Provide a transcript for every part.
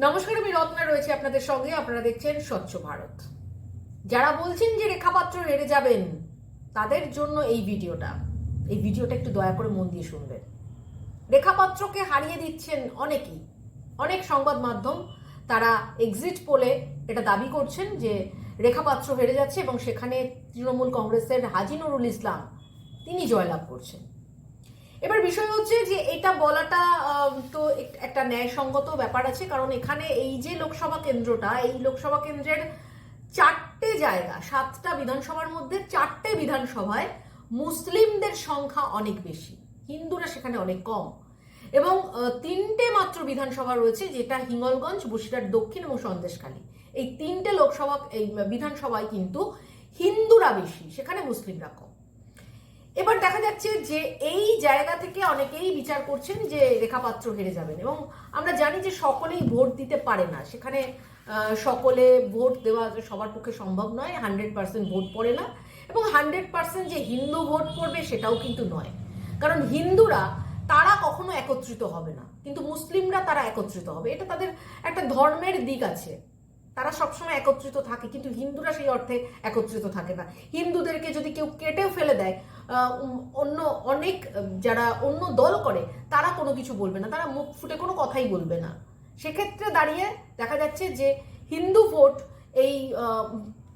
নমস্কার, আমি রত্না রয়েছে আপনাদের সঙ্গে। আপনারা দেখছেন স্বচ্ছ ভারত। যারা বলছেন যে রেখাপাত্র হেরে যাবেন, তাদের জন্য এই ভিডিওটা। এই ভিডিওটা একটু দয়া করে মন দিয়ে শুনবেন। রেখাপাত্রকে হারিয়ে দিচ্ছেন অনেকেই। অনেক সংবাদ মাধ্যম তারা এক্সিট পোলে এটা দাবি করছেন যে রেখাপাত্র হেরে যাচ্ছে এবং সেখানে তৃণমূল কংগ্রেসের হাজি নুরুল ইসলাম, তিনি জয়লাভ করছেন। এবার বিষয় হচ্ছে যে এটা বলাটা তো একটা ন্যায়সঙ্গত ব্যাপার আছে, কারণ এখানে এই যে লোকসভা কেন্দ্রটা, এই লোকসভা কেন্দ্রের চারটে জায়গা, সাতটা বিধানসভার মধ্যে চারটে বিধানসভায় মুসলিমদের সংখ্যা অনেক বেশি, হিন্দুরা সেখানে অনেক কম। এবং তিনটে মাত্র বিধানসভা রয়েছে, যেটা হিঙ্গলগঞ্জ, বসিরহাট, দক্ষিণ এবং সন্দেশখালী। এই তিনটে লোকসভা, এই বিধানসভায় কিন্তু হিন্দুরা বেশি, সেখানে মুসলিমরা কম। এবার দেখা যাচ্ছে যে এই জায়গা থেকে অনেকেই বিচার করছেন যে রেখাপাত্র হেরে যাবেন এবং আমরা জানি যে সকলেই ভোট দিতে পারে না। সেখানে সকলে ভোট দেওয়া সবার পক্ষে সম্ভব নয় হান্ড্রেড পার্সেন্ট ভোট পড়ে না এবং হান্ড্রেড পার্সেন্ট যে হিন্দু ভোট পড়বে সেটাও কিন্তু নয়। কারণ হিন্দুরা, তারা কখনো একত্রিত হবে না, কিন্তু মুসলিমরা তারা একত্রিত হবে। এটা তাদের একটা ধর্মের দিক আছে। তারা সবসময় একত্রিত থাকে, কিন্তু হিন্দুরা সেই অর্থে একত্রিত থাকে না। হিন্দুদেরকে যদি কেউ কেটেও ফেলে দেয় অন্য অনেক যারা অন্য দল করে, তারা কোনো কিছু বলবে না, তারা মুখ ফুটে কোনো কথাই বলবে না। সেক্ষেত্রে দাঁড়িয়ে দেখা যাচ্ছে যে হিন্দু ভোট এই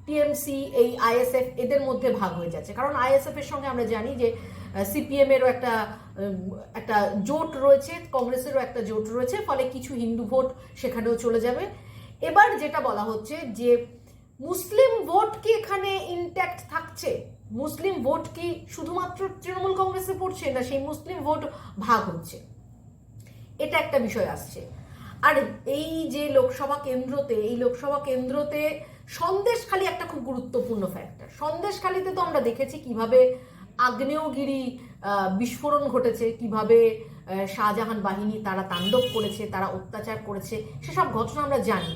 টিএমসি, এই আইএসএফ এদের মধ্যে ভাগ হয়ে যাচ্ছে। কারণ আইএসএফ এর সঙ্গে আমরা জানি যে সিপিএম এরও একটা একটা জোট রয়েছে, কংগ্রেসেরও একটা জোট রয়েছে, ফলে কিছু হিন্দু ভোট সেখানেও চলে যাবে। এবার যেটা বলা হচ্ছে যে মুসলিম ভোট কি এখানে ইনট্যাক্ট থাকছে? মুসলিম ভোট কি শুধুমাত্র তৃণমূল কংগ্রেসে পড়ছে না সেই মুসলিম ভোট ভাগ হচ্ছে? এটা একটা বিষয় আসছে। আর এই যে লোকসভা কেন্দ্রতে, এই লোকসভা কেন্দ্রতে সন্দেশখালি একটা খুব গুরুত্বপূর্ণ ফ্যাক্টর সন্দেশখালিতে তো আমরা দেখেছি কীভাবে আগ্নেয়গিরি বিস্ফোরণ ঘটেছে, কীভাবে শাহজাহান বাহিনী তারা তাণ্ডব করেছে, তারা অত্যাচার করেছে, সেসব ঘটনা আমরা জানি।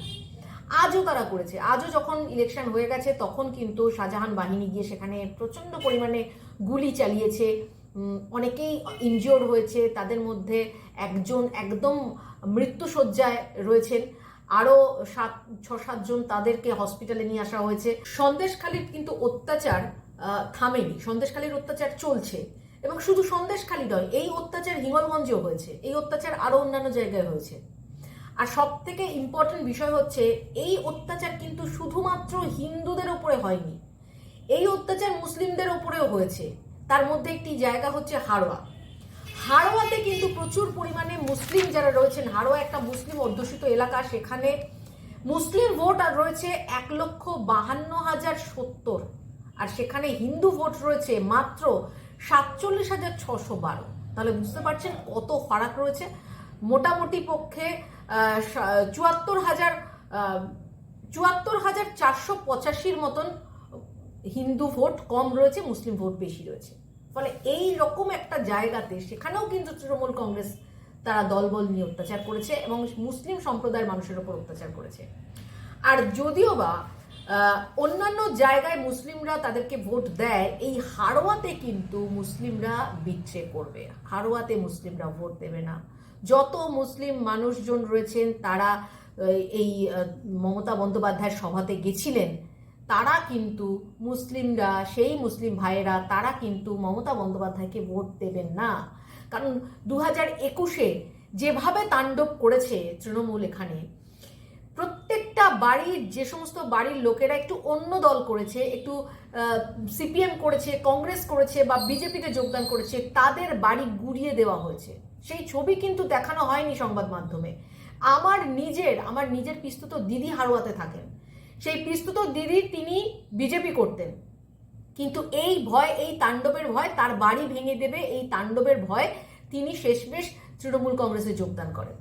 আজও তারা করেছে। আজও যখন ইলেকশন হয়ে গেছে, তখন কিন্তু শাহজাহান বাহিনী গিয়ে সেখানে প্রচণ্ড পরিমাণে গুলি চালিয়েছে। অনেকেই ইনজিওর হয়েছে। তাদের মধ্যে একজন একদম মৃত্যুসজ্জায় রয়েছেন। আরও সাত ছ সাতজন তাদেরকে হসপিটালে নিয়ে আসা হয়েছে। সন্দেশখালীর কিন্তু অত্যাচার থামেনি। সন্দেশখালীর অত্যাচার চলছে। এবং শুধু সন্দেশখালী নয়, এই অত্যাচার হিঙ্গলগঞ্জেও হয়েছে, এই অত্যাচার আরও অন্যান্য জায়গায় হয়েছে। আর সব থেকে ইম্পর্টেন্ট বিষয় হচ্ছে, এই অত্যাচার কিন্তু শুধুমাত্র হিন্দুদের ওপরে হয়নি, এই অত্যাচার মুসলিমদের ওপরেও হয়েছে, তার মধ্যে একটি জায়গা হচ্ছে হাড়োয়া হাড়োয়াতে কিন্তু প্রচুর পরিমাণে মুসলিম যারা রয়েছেন হাড়োয়া একটা মুসলিম অধ্যুষিত এলাকা, সেখানে মুসলিম ভোট আর রয়েছে এক লক্ষ বাহান্ন হাজার সত্তর, আর সেখানে হিন্দু ভোট রয়েছে মাত্র সাতচল্লিশ হাজার ছশো বারো। তাহলে বুঝতে পারছেন কত ফারাক রয়েছে। মোটামুটি পক্ষে চুয়াত্তর হাজার চুয়াত্তর হাজার চারশো পঁচাশির মতন হিন্দু ভোট কম রয়েছে, মুসলিম ভোট বেশি রয়েছে। ফলে এই রকম একটা জায়গাতে সেখানেও কিন্তু তৃণমূল কংগ্রেস তারা দলবল নিয়ে অত্যাচার করেছে এবং মুসলিম সম্প্রদায়ের মানুষের ওপর অত্যাচার করেছে। আর যদিও বা অন্যান্য জায়গায় মুসলিমরা তাদেরকে ভোট দেয়, এই হারোয়াতে কিন্তু মুসলিমরা বিচ্ছে করবে। হাড়োয়াতে মুসলিমরা ভোট দেবে না। যত মুসলিম মানুষজন রয়েছেন, তারা এই মমতা বন্দ্যোপাধ্যায়ের সভাতে গেছিলেন, তারা কিন্তু মুসলিমরা, সেই মুসলিম ভাইয়েরা, তারা কিন্তু মমতা বন্দ্যোপাধ্যায়কে ভোট দেবেন না। কারণ দু হাজার একুশে যেভাবে তাণ্ডব করেছে তৃণমূল এখানে প্রত্যেকটা বাড়ির যে সমস্ত বাড়ির লোকেরা একটু অন্য দল করেছে, একটু সিপিএম করেছে, কংগ্রেস করেছে বা বিজেপিতে যোগদান করেছে, তাদের বাড়ি গুড়িয়ে দেওয়া হয়েছে। সেই ছবি কিন্তু দেখানো হয়নি সংবাদ মাধ্যমে। আমার নিজের আমার নিজের পিস্তুত দিদি হারোয়াতে থাকেন। সেই পিস্তুত দিদি তিনি বিজেপি করতেন। কিন্তু এই ভয়, এই তাণ্ডবের ভয় তার বাড়ি ভেঙে দেবে, এই তাণ্ডবের ভয় তিনি শেষমেশ তৃণমূল কংগ্রেসে যোগদান করেন।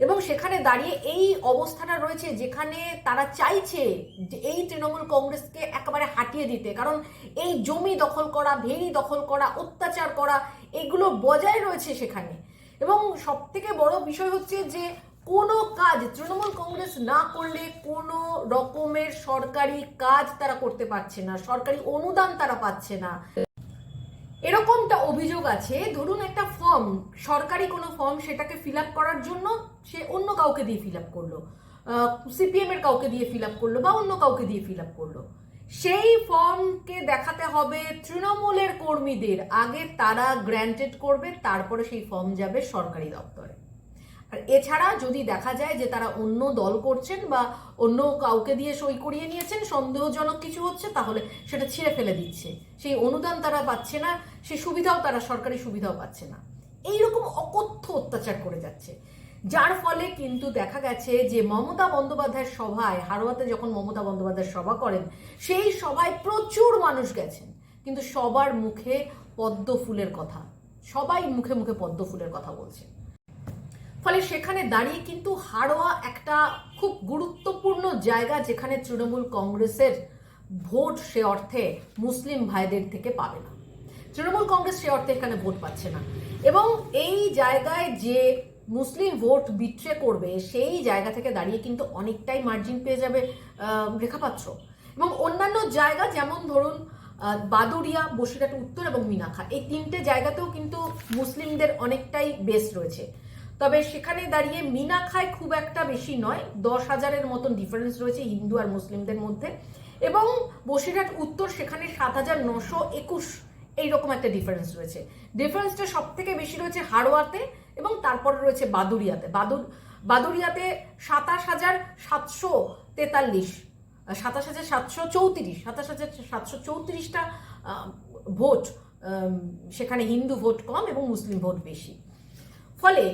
এবং সেখানে দাঁড়িয়ে এই অবস্থাটা রয়েছে যেখানে তারা চাইছে যে এই তৃণমূল কংগ্রেসকে একেবারে হাঁটিয়ে দিতে। কারণ এই জমি দখল করা, ভেড়ি দখল করা, অত্যাচার করা, এগুলো বজায় রয়েছে সেখানে। এবং সব থেকে বড় বিষয় হচ্ছে যে কোনো কাজ তৃণমূল কংগ্রেস না করলে কোনো রকমের সরকারি কাজ তারা করতে পারছে না, সরকারি অনুদান তারা পাচ্ছে না। এরকমটা অভিযোগ আছে। ধরুন একটা ফর্ম সরকারি কোনো ফর্ম সেটাকে ফিল করার জন্য সে অন্য কাউকে দিয়ে ফিল আপ করল। সিপিএম এর কাউকে দিয়ে ফিল আপ করল বা অন্য কাউকে দিয়ে ফিল আপ করল। সেই ফর্মকে দেখাতে হবে তৃণমূলের কর্মীদের। আগে তারা গ্র্যান্টেড করবে, তারপরে সেই ফর্ম যাবে সরকারি দপ্তরে। আর এছাড়া যদি দেখা যায় যে তারা অন্য দল করছেন বা অন্য কাউকে দিয়ে সই করিয়ে নিয়েছেন, সন্দেহজনক কিছু হচ্ছে, তাহলে সেটা ছিঁড়ে ফেলে দিচ্ছে। সেই অনুদান তারা পাচ্ছে না। সেই সুবিধাও তারা সরকারি সুবিধাও পাচ্ছে না। এইরকম অকথ্য অত্যাচার করে যাচ্ছে। যার ফলে কিন্তু দেখা গেছে যে মমতা বন্দ্যোপাধ্যায়ের সভায় হারোয়াতে যখন মমতা বন্দ্যোপাধ্যায় সভা করেন, সেই সভায় প্রচুর মানুষ গেছেন। কিন্তু সবার মুখে পদ্ম ফুলের কথা। সবাই মুখে মুখে পদ্ম ফুলের কথা বলছে ফলে সেখানে দাঁড়িয়ে কিন্তু হাড়োয়া একটা খুব গুরুত্বপূর্ণ জায়গা যেখানে তৃণমূল কংগ্রেসের ভোট সে অর্থে মুসলিম ভাইদের থেকে পাবে না। তৃণমূল কংগ্রেস সে অর্থে এখানে ভোট পাচ্ছে না। এবং এই জায়গায় যে মুসলিম ভোট বিট্রে করবে সেই জায়গা থেকে দাঁড়িয়ে কিন্তু অনেকটাই মার্জিন পেয়ে যাবে রেখাপাত্র। এবং অন্যান্য জায়গা যেমন ধরুন আহ, বাদুড়িয়া বসিরহাট উত্তর এবং মিনাখা এই তিনটে জায়গাতেও কিন্তু মুসলিমদের অনেকটাই বেস রয়েছে। তবে সেখানে দাঁড়িয়ে মিনাখায় খুব একটা বেশি নয় দশ হাজারের মতন ডিফারেন্স রয়েছে হিন্দু আর মুসলিমদের মধ্যে। এবং বসিরহাট উত্তর সেখানে সাত হাজার নশো একুশ এইরকম একটা ডিফারেন্স রয়েছে। ডিফারেন্সটা সব থেকে বেশি রয়েছে হাড়োয়াতে এবং তারপরে রয়েছে বাদুড়িয়াতে। বাদুর বাদুড়িয়াতে সাতাশ হাজার সাতশো তেতাল্লিশ সাতাশ হাজার সাতশো চৌত্রিশ, সাতাশ হাজার সাতশো চৌত্রিশটা ভোট সেখানে হিন্দু ভোট কম এবং মুসলিম ভোট বেশি। ফলে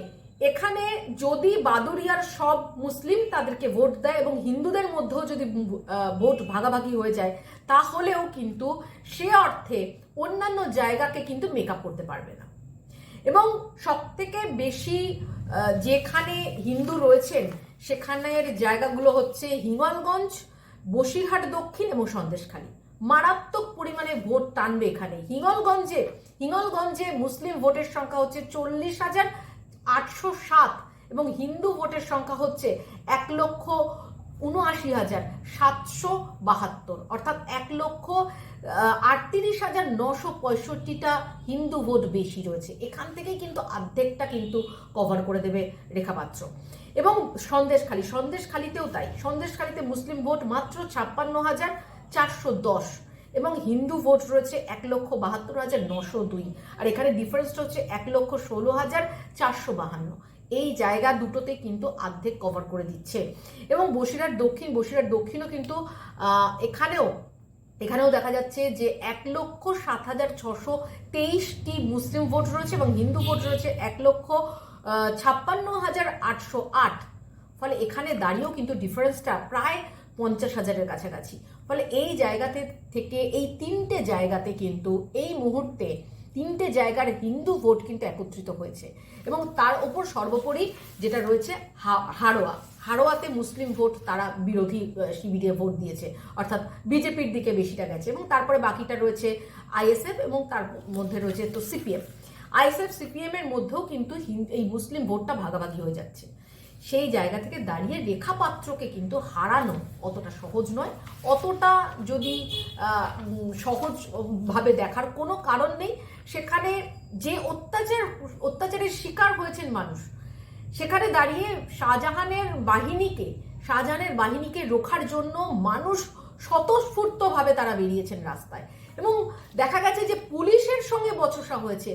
এখানে যদি বাদুরিয়ার সব মুসলিম তাদেরকে ভোট দেয় এবং হিন্দুদের মধ্যেও যদি ভোট ভাগাভাগি হয়ে যায়, তাহলেও কিন্তু সে অর্থে অন্যান্য জায়গাকে কিন্তু মেকআপ করতে পারবে না। এবং সব থেকে বেশি যেখানে হিন্দু রয়েছেন, সেখানের জায়গাগুলো হচ্ছে হিঙ্গলগঞ্জ বসিরহাট দক্ষিণ এবং সন্দেশখালী। মারাত্মক পরিমাণে ভোট টানবে এখানে। হিঙ্গলগঞ্জে হিঙ্গলগঞ্জে মুসলিম ভোটের সংখ্যা হচ্ছে চল্লিশ হাজার আটশো সাত এবং হিন্দু ভোটের সংখ্যা হচ্ছে এক লক্ষ উনআশি হাজার সাতশো বাহাত্তর, অর্থাৎ এক লক্ষ আটত্রিশ হাজার নশো পঁয়ষট্টিটা হিন্দু ভোট বেশি রয়েছে। এখান থেকেই কিন্তু অর্ধেকটা কিন্তু কভার করে দেবে রেখাপাত্র। এবং সন্দেশখালী, সন্দেশখালীতেও তাই। সন্দেশখালীতে মুসলিম ভোট মাত্র ছাপ্পান্ন হাজার চারশো দশ এবং হিন্দু ভোট রয়েছে এক লক্ষ বাহাত্তর হাজার নশো দুই। আর এখানে ডিফারেন্সটা হচ্ছে এক লক্ষ ষোলো হাজার চারশো বাহান্ন। এই জায়গা দুটোতে কিন্তু অর্ধেক কভার করে দিচ্ছে। এবং বসিরহাট দক্ষিণ, বসিরহাট দক্ষিণও কিন্তু এখানেও এখানেও দেখা যাচ্ছে যে এক লক্ষ সাত হাজার ছশো তেইশটি মুসলিম ভোট রয়েছে এবং হিন্দু ভোট রয়েছে এক লক্ষ ছাপ্পান্ন হাজার আটশো আট। ফলে এখানে দাঁড়িয়েও কিন্তু ডিফারেন্সটা প্রায় পঞ্চাশ হাজারের কাছাকাছি। ফলে এই জায়গাতে থেকে, এই তিনটে জায়গাতে কিন্তু এই মুহূর্তে তিনটে জায়গার হিন্দু ভোট কিন্তু একত্রিত হয়েছে। এবং তার ওপর সর্বোপরি যেটা রয়েছে হা- হাড়োয়া হাড়োয়াতে মুসলিম ভোট তারা বিরোধী শিবিরে ভোট দিয়েছে। অর্থাৎ বিজেপির দিকে বেশিটা গেছে। এবং তারপরে বাকিটা রয়েছে আইএসএফ এবং তার মধ্যে রয়েছে তো সিপিএম। আইএসএফ সিপিএম এর মধ্যেও কিন্তু এই মুসলিম ভোটটা ভাগাভাগি হয়ে যাচ্ছে। সেই জায়গা থেকে দাঁড়িয়ে রেখা পাত্রকে কিন্তু হারানো অতটা সহজ নয়। অতটা যদি সহজভাবে দেখার কোনো কারণ নেই। সেখানে যে অত্যাচার, অত্যাচারের শিকার হয়েছেন মানুষ, সেখানে দাঁড়িয়ে শাহজাহানের বাহিনীকে শাহজাহানের বাহিনীকে রোখার জন্য মানুষ স্বতঃস্ফূর্তভাবে তারা বেরিয়েছেন রাস্তায়। এবং দেখা গেছে যে পুলিশের সঙ্গে বচসা হয়েছে।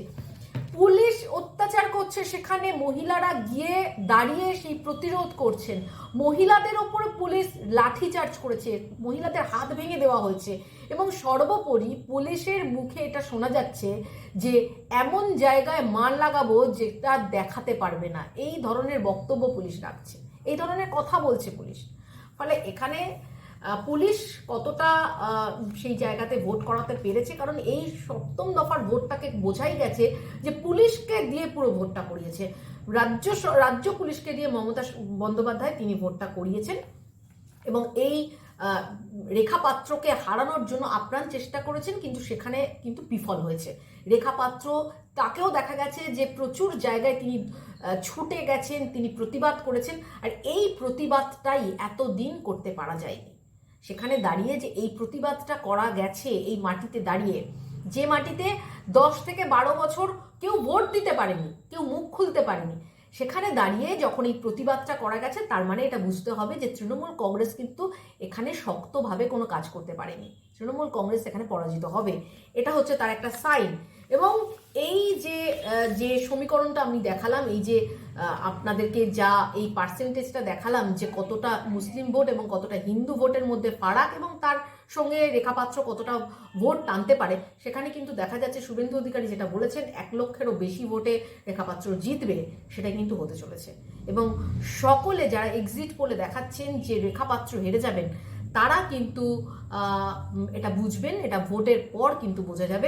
পুলিশ অত্যাচার করছে, সেখানে মহিলারা গিয়ে দাঁড়িয়ে সেই প্রতিরোধ করছেন। মহিলাদের ওপরে পুলিশ লাঠিচার্জ করেছে, মহিলাদের হাত ভেঙে দেওয়া হয়েছে এবং সর্বোপরি পুলিশের মুখে এটা শোনা যাচ্ছে যে এমন জায়গায় মান লাগাবো যেটা দেখাতে পারবে না। এই ধরনের বক্তব্য পুলিশ রাখছে। এই ধরনের কথা বলছে পুলিশ। ফলে এখানে পুলিশ কতটা সেই জায়গাতে ভোট করাতে পেরেছে? কারণ এই সপ্তম দফার ভোটটাকে বোঝাই গেছে যে পুলিশকে দিয়ে পুরো ভোটটা করিয়েছে। রাজ্য রাজ্য পুলিশকে দিয়ে মমতা বন্দ্যোপাধ্যায় তিনি ভোটটা করিয়েছেন এবং এই রেখা পাত্রকে হারানোর জন্য আপ্রাণ চেষ্টা করেছেন, কিন্তু সেখানে কিন্তু বিফল হয়েছে। রেখা পাত্র তাকেও দেখা গেছে যে প্রচুর জায়গায় তিনি ছুটে গেছেন, তিনি প্রতিবাদ করেছেন, আর এই প্রতিবাদটাই এতদিন করতে পারা যায়নি। সেখানে দাঁড়িয়ে যে এই প্রতিবাদটা করা গেছে এই মাটিতে দাঁড়িয়ে, যে মাটিতে দশ থেকে বারো বছর কেউ ভোট দিতে পারেনি, কেউ মুখ খুলতে পারেনি, সেখানে দাঁড়িয়ে যখন এই প্রতিবাদটা করা গেছে, তার মানে এটা বুঝতে হবে যে তৃণমূল কংগ্রেস কিন্তু এখানে শক্তভাবে কোনো কাজ করতে পারেনি। তৃণমূল কংগ্রেস এখানে পরাজিত হবে। এটা হচ্ছে তার একটা সাইন। এবং এই যে যে সমীকরণটা আমি দেখালাম, এই যে আপনাদেরকে যা এই পার্সেন্টেজটা দেখালাম যে কতটা মুসলিম ভোট এবং কতটা হিন্দু ভোটের মধ্যে ফারাক এবং তার সঙ্গে রেখাপাত্র কতটা ভোট টানতে পারে, সেখানে কিন্তু দেখা যাচ্ছে শুভেন্দু অধিকারী যেটা বলেছেন, এক লক্ষেরও বেশি ভোটে রেখাপাত্র জিতবে সেটা কিন্তু হতে চলেছে। এবং সকলে যারা এক্সিট পোলে দেখাচ্ছেন যে রেখাপাত্র হেরে যাবেন, তারা কিন্তু এটা বুঝবেন, এটা ভোটের পর কিন্তু বোঝা যাবে।